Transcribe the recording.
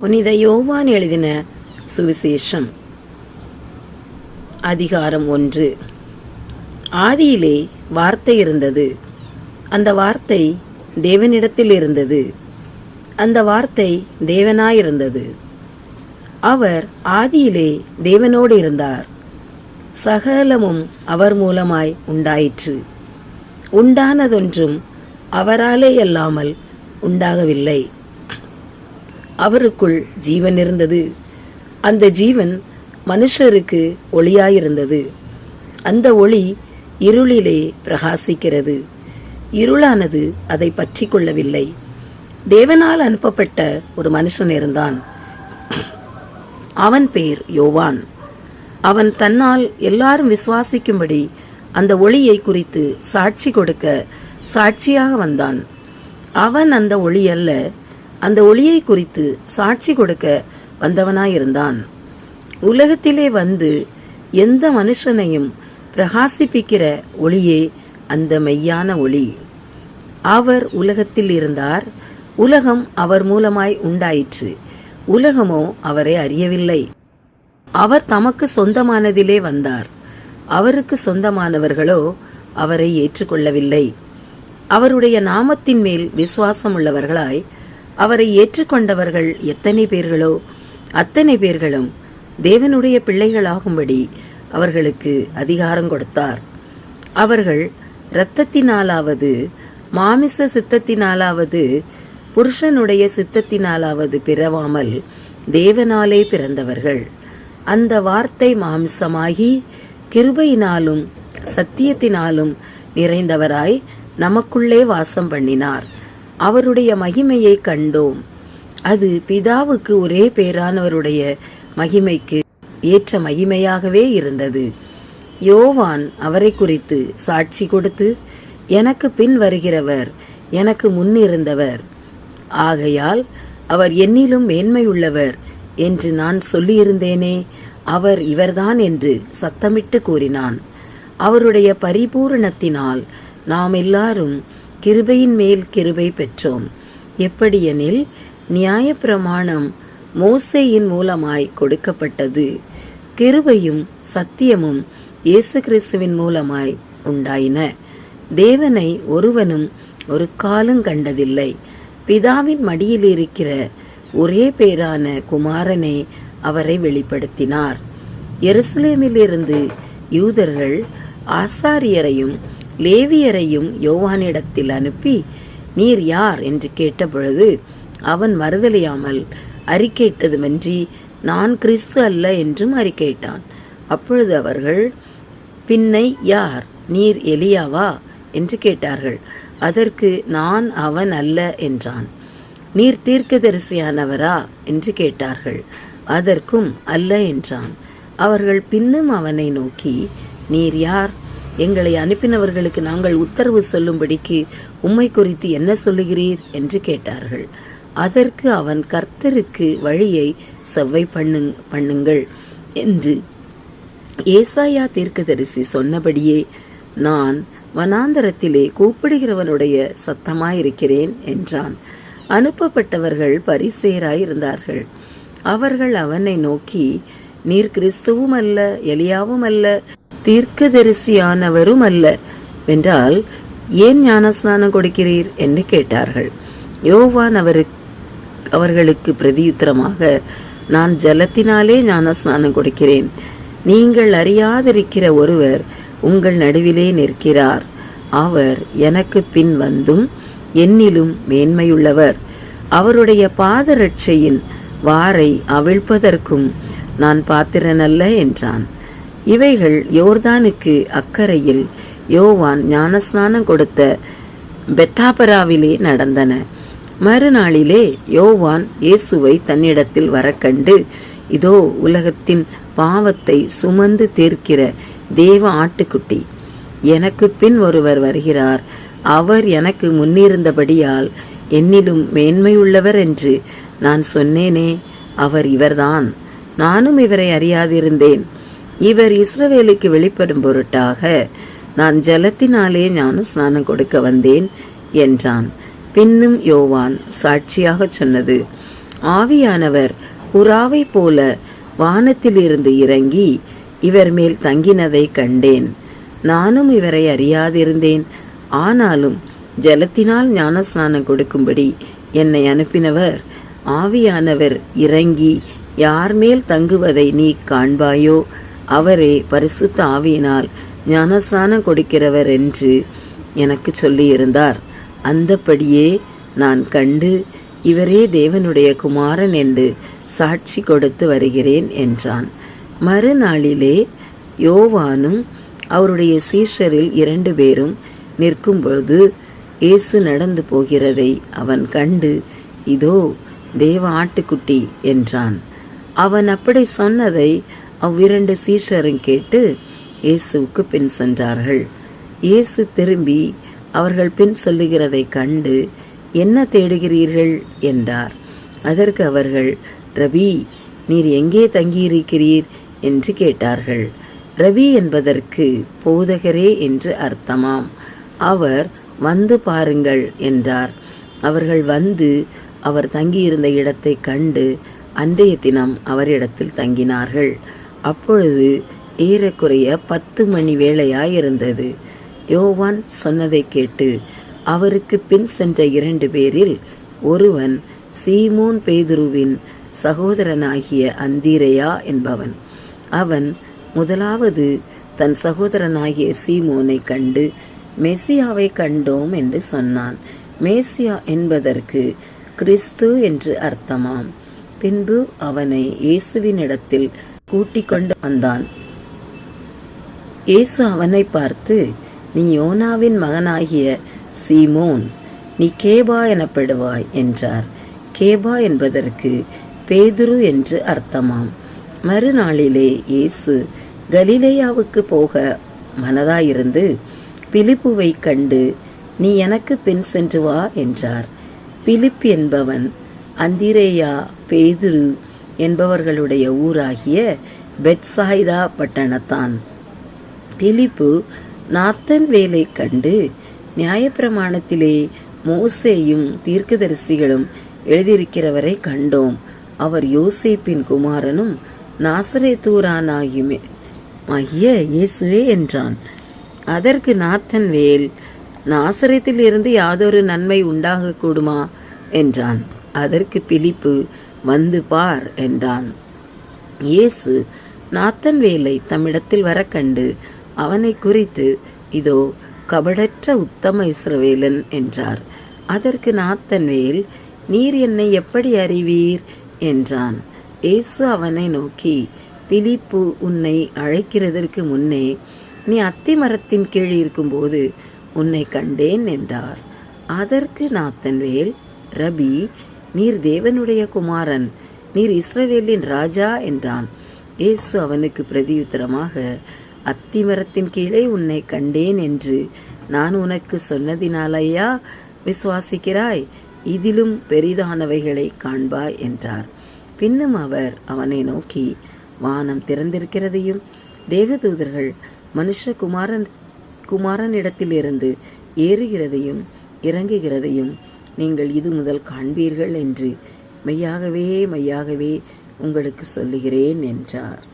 புனித யோவான் எழுதின சுவிசேஷம். அதிகாரம் ஒன்று. ஆதியிலே வார்த்தை இருந்தது. அந்த வார்த்தை தேவனிடத்தில் இருந்தது. அந்த வார்த்தை தேவனாயிருந்தது. அவர் ஆதியிலே தேவனோடு இருந்தார். சகலமும் அவர் மூலமாய் உண்டாயிற்று. உண்டானதொன்றும் அவராலே அல்லாமல் உண்டாகவில்லை. அவருக்குள் ஜீவன் இருந்தது. அந்த ஜீவன் மனுஷருக்கு ஒளியாயிருந்தது. அந்த ஒளி இருளிலே பிரகாசிக்கிறது. இருளானது அதை பற்றி கொள்ளவில்லை. தேவனால் அனுப்பப்பட்ட ஒரு மனுஷன் இருந்தான். அவன் பேர் யோவான். அவன் தன்னால் எல்லாரும் விசுவாசிக்கும்படி அந்த ஒளியை குறித்து சாட்சி கொடுக்க சாட்சியாக வந்தான். அவன் அந்த ஒளி அல்ல அந்த ஒளியை குறித்து சாட்சி கொடுக்க வந்தவனாயிருந்தான். உலகத்திலே வந்து எந்த மனுஷனையும் பிரகாசிப்பிக்கிற ஒளியே அந்த மெய்யான ஒளி. அவர் உலகத்தில் இருந்தார். உலகம் அவர் மூலமாய் உண்டாயிற்று. உலகமோ அவரை அறியவில்லை. அவர் தமக்கு சொந்தமானதிலே வந்தார். அவருக்கு சொந்தமானவர்களோ அவரை ஏற்றுக்கொள்ளவில்லை. அவருடைய நாமத்தின் மேல் விசுவாசம் உள்ளவர்களாய் அவரை ஏற்றுக்கொண்டவர்கள் எத்தனை பேர்களோ அத்தனை பேர்களும் தேவனுடைய பிள்ளைகளாகும்படி அவர்களுக்கு அதிகாரம் கொடுத்தார். அவர்கள் இரத்தத்தினாலாவது மாமிச சித்தத்தினாலாவது புருஷனுடைய சித்தத்தினாலாவது பிறவாமல் தேவனாலே பிறந்தவர்கள். அந்த வார்த்தை மாமிசமாகி கிருபையினாலும் சத்தியத்தினாலும் நிறைந்தவராய் நமக்குள்ளே வாசம் பண்ணினார். அவருடைய மகிமையை கண்டோம். அது பிதாவுக்கு ஒரே பேரானவருடைய மகிமைக்கு ஏற்ற மகிமையாகவே இருந்தது. யோவான் அவரை குறித்து சாட்சி கொடுத்து எனக்கு பின் வருகிறவர் எனக்கு முன்னிருந்தவர் ஆகையால் அவர் என்னிலும் மேன்மையுள்ளவர் என்று நான் சொல்லியிருந்தேனே அவர் இவர்தான் என்று சத்தமிட்டு கூறினான். அவருடைய பரிபூரணத்தினால் நாம் எல்லாரும் கிருபையின் மேல் கிருபை பெற்றோம். எப்படியெனில் நியாயப்பிரமாணம் மோசேயின் மூலமாய் கொடுக்கப்பட்டது. கிருபையும் சத்தியமும் இயேசு கிறிஸ்துவின் மூலமாய் உண்டாயின. தேவனை ஒருவனும் ஒரு காலம் கண்டதில்லை. பிதாவின் மடியில் இருக்கிற ஒரே பேரான குமாரனே அவரை வெளிப்படுத்தினார். எருசலேமிலிருந்து யூதர்கள் ஆசாரியரையும் லேவியரையும் யோவானிடத்தில் அனுப்பி நீர் யார்? என்று கேட்டபொழுது அவன் மறுதலியாமல் அறிக்கையிட்டதுமன்றி நான் கிறிஸ்து அல்ல என்றும் அறிக்கையிட்டான். அப்பொழுது அவர்கள் பின்னை யார்? நீர் எலியாவா? என்று கேட்டார்கள். அதற்கு நான் அவன் அல்ல என்றான். நீர் தீர்க்கதரிசியானவரா? என்று கேட்டார்கள். அதற்கும் அல்ல என்றான். அவர்கள் பின்னும் அவனை நோக்கி நீர் யார்? எங்களை அனுப்பினவர்களுக்கு நாங்கள் உத்தரவு சொல்லும்படிக்கு உம்மை குறித்து என்ன சொல்லுகிறீர் என்று கேட்டார்கள். அதற்கு அவன் கர்த்தருக்கு வழியை செவ்வை பண்ணு பண்ணுங்கள் என்று ஏசாயா தீர்க்கதரிசி சொன்னபடியே நான் வனாந்தரத்திலே கூப்பிடுகிறவனுடைய சத்தமாயிருக்கிறேன் என்றான். அனுப்பப்பட்டவர்கள் பரிசேராய் இருந்தார்கள் அவர்கள் அவனை நோக்கி நீர் கிறிஸ்துவும் அல்ல எலியாவும் அல்ல தீர்க்கதரிசியானவரும் அல்ல. என்றால் ஏன் ஞானஸ்நானம் கொடுக்கிறீர்? என்று கேட்டார்கள். யோவான் அவருக்கு அவர்களுக்கு பிரதியுத்தரமாக நான் ஜலத்தினாலே ஞானஸ்நானம் கொடுக்கிறேன். நீங்கள் அறியாதிருக்கிற ஒருவர் உங்கள் நடுவிலே நிற்கிறார். அவர் எனக்கு பின் வந்தும் என்னிலும் மேன்மையுள்ளவர். அவருடைய பாதரட்சையின் வாரை அவிழ்ப்பதற்கும் நான் பாத்திரனல்ல என்றான். இவைகள் யோர்தானுக்கு அக்கறையில் யோவான் ஞானஸ்நானம் கொடுத்த பெத்தாபராவிலே நடந்தன. மறுநாளிலே யோவான் இயேசுவை தன்னிடத்தில் வரக்கண்டு இதோ உலகத்தின் பாவத்தை சுமந்து தீர்க்கிற தேவ ஆட்டுக்குட்டி எனக்கு பின் ஒருவர் வருகிறார். அவர் எனக்கு முன்னிருந்தபடியால் என்னிலும் மேன்மையுள்ளவர் என்று நான் சொன்னேனே அவர் இவர்தான். நானும் இவரை அறியாதிருந்தேன். இவர் இஸ்ரவேலுக்கு வெளிப்படும் பொருட்டாக நான் ஜலத்தினாலே ஞான ஸ்நானம் கொடுக்க வந்தேன் என்றான். பின்னும் யோவான் சாட்சியாக சொன்னது ஆவியானவர் புறாவை போல வானத்திலிருந்து இறங்கி இவர் மேல் தங்கினதை கண்டேன். நானும் இவரை அறியாதிருந்தேன். ஆனாலும் ஜலத்தினால் ஞானஸ்நானம் கொடுக்கும்படி என்னை அனுப்பினவர். ஆவியானவர் இறங்கி யார் மேல் தங்குவதை நீ காண்பாயோ? அவரே பரிசுத்த ஆவியினால் ஞானஸ்நானம் கொடுக்கிறவர் என்று எனக்கு சொல்லியிருந்தார். அந்தப்படியே நான் கண்டு இவரே தேவனுடைய குமாரன் என்று சாட்சி கொடுத்து வருகிறேன் என்றான். மறுநாளிலே யோவானும் அவருடைய சீஷரில் இரண்டு பேரும் நிற்கும்பொழுது இயேசு நடந்து போகிறதை அவன் கண்டு இதோ தேவ ஆட்டுக்குட்டி என்றான். அவன் அப்படி சொன்னதை அவ்விரண்டு சீஷரும் கேட்டு இயேசுவுக்கு பின் சென்றார்கள். இயேசு திரும்பி அவர்கள் பின் சொல்லுகிறதை கண்டு என்ன தேடுகிறீர்கள்? என்றார். அதற்கு அவர்கள் ரபி நீர் எங்கே தங்கியிருக்கிறீர்? என்று கேட்டார்கள். ரவி என்பதற்கு போதகரே என்று அர்த்தமாம். அவர் வந்து பாருங்கள் என்றார். அவர்கள் வந்து அவர் தங்கியிருந்த இடத்தை கண்டு அன்றைய தினம் அவரிடத்தில் தங்கினார்கள். அப்பொழுது ஏறக்குறைய பத்து மணி வேளையாயிருந்தது. யோவான் சொன்னதை கேட்டு அவருக்கு பின் சென்ற இரண்டு பேரில் ஒருவன் சீமோன் பேதுருவின் சகோதரனாகிய அந்தீரையா என்பவன். அவன் முதலாவது தன் சகோதரனாகிய சீமோனை கண்டு மெசியாவை கண்டோம் என்று சொன்னான். மேசியா என்பதற்கு கிறிஸ்து என்று அர்த்தமாம். பின்பு அவனை இயேசுவினிடத்தில் கூட்டிக் கொண்டு வந்தான். இயேசு அவனை பார்த்து நீ யோனாவின் மகனாகிய சீமோன் நீ கேபா எனப்படுவாய் என்றார். கேபா என்பதற்கு பேதுரு என்று அர்த்தமாம். மறுநாளிலே இயேசு கலிலேயாவுக்கு போக மனதாயிருந்து பிலிப்புவை கண்டு நீ எனக்கு பின் சென்று வா என்றார். பிலிப் என்பவன் அந்திரேயா பேதுரு என்பவர்களுடைய ஊராகிய பெட்சாய்தா பட்டணத்தான். பிலிப்பு நாத்தன் வேலை கண்டு நியாயப்பிரமாணத்திலே மோசேயும் தீர்க்கதரிசிகளும் எழுதியிருக்கிறவரை கண்டோம். அவர் யோசேப்பின் குமாரனும் நாசரேத்தூரானாகியுமே ஆகிய இயேசுவே என்றான். அதற்கு நாத்தன் வேல் நாசரத்தில் இருந்து யாதொரு நன்மை உண்டாகக்கூடுமா? என்றான். அதற்கு பிலிப்பு வந்து பார் என்றான். இயேசு நாத்தன் வேலை தம்மிடத்தில் வர கண்டு அவனை குறித்து இதோ கபடற்ற உத்தம இஸ்ரவேலன் என்றார். அதற்கு நாத்தன்வேல் நீர் என்னை எப்படி அறிவீர்? என்றான். இயேசு அவனை நோக்கி பிலிப்பு உன்னை அழைக்கிறதற்கு முன்னே நீ அத்தி மரத்தின் கீழ் இருக்கும்போது உன்னை கண்டேன் என்றார். அதற்கு நாத்தன்வேல் ரபி நீர் தேவனுடைய குமாரன் நீர் இஸ்ரவேலின் ராஜா என்றான். இயேசு அவனுக்கு பிரதியுத்தரமாக அத்தி மரத்தின் கீழே உன்னை கண்டேன் என்று நான் உனக்கு சொன்னதினாலையா விசுவாசிக்கிறாய்? இதிலும் பெரிதானவைகளை காண்பாய் என்றார். பின்னும் அவர் அவனை நோக்கி வானம் திறந்திருக்கிறதையும் தேவதூதர்கள் மனுஷகுமாரன் குமாரனிடத்திலிருந்து ஏறுகிறதையும் இறங்குகிறதையும் நீங்கள் இது முதல் காண்பீர்கள் என்று மெய்யாகவே மெய்யாகவே உங்களுக்கு சொல்லுகிறேன் என்றார்.